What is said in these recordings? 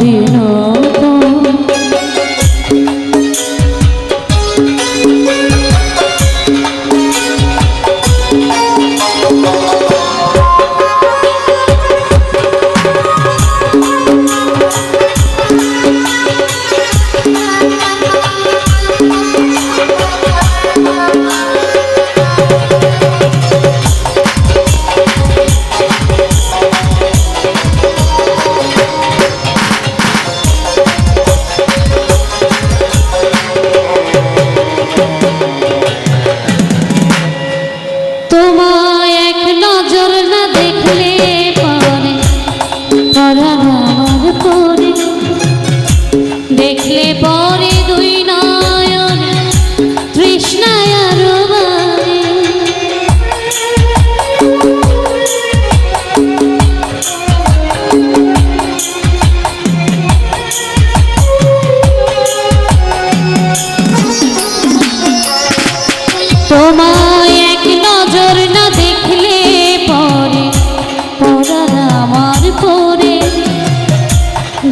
দিনা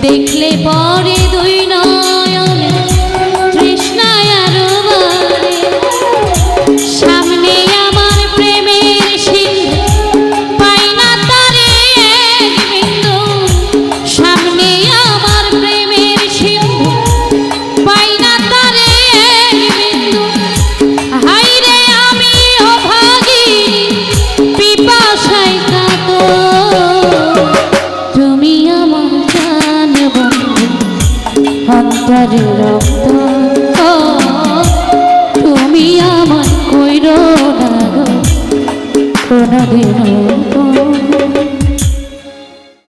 দেখলে পরে অন্তরে রক্ত। তুমি আমার কইর না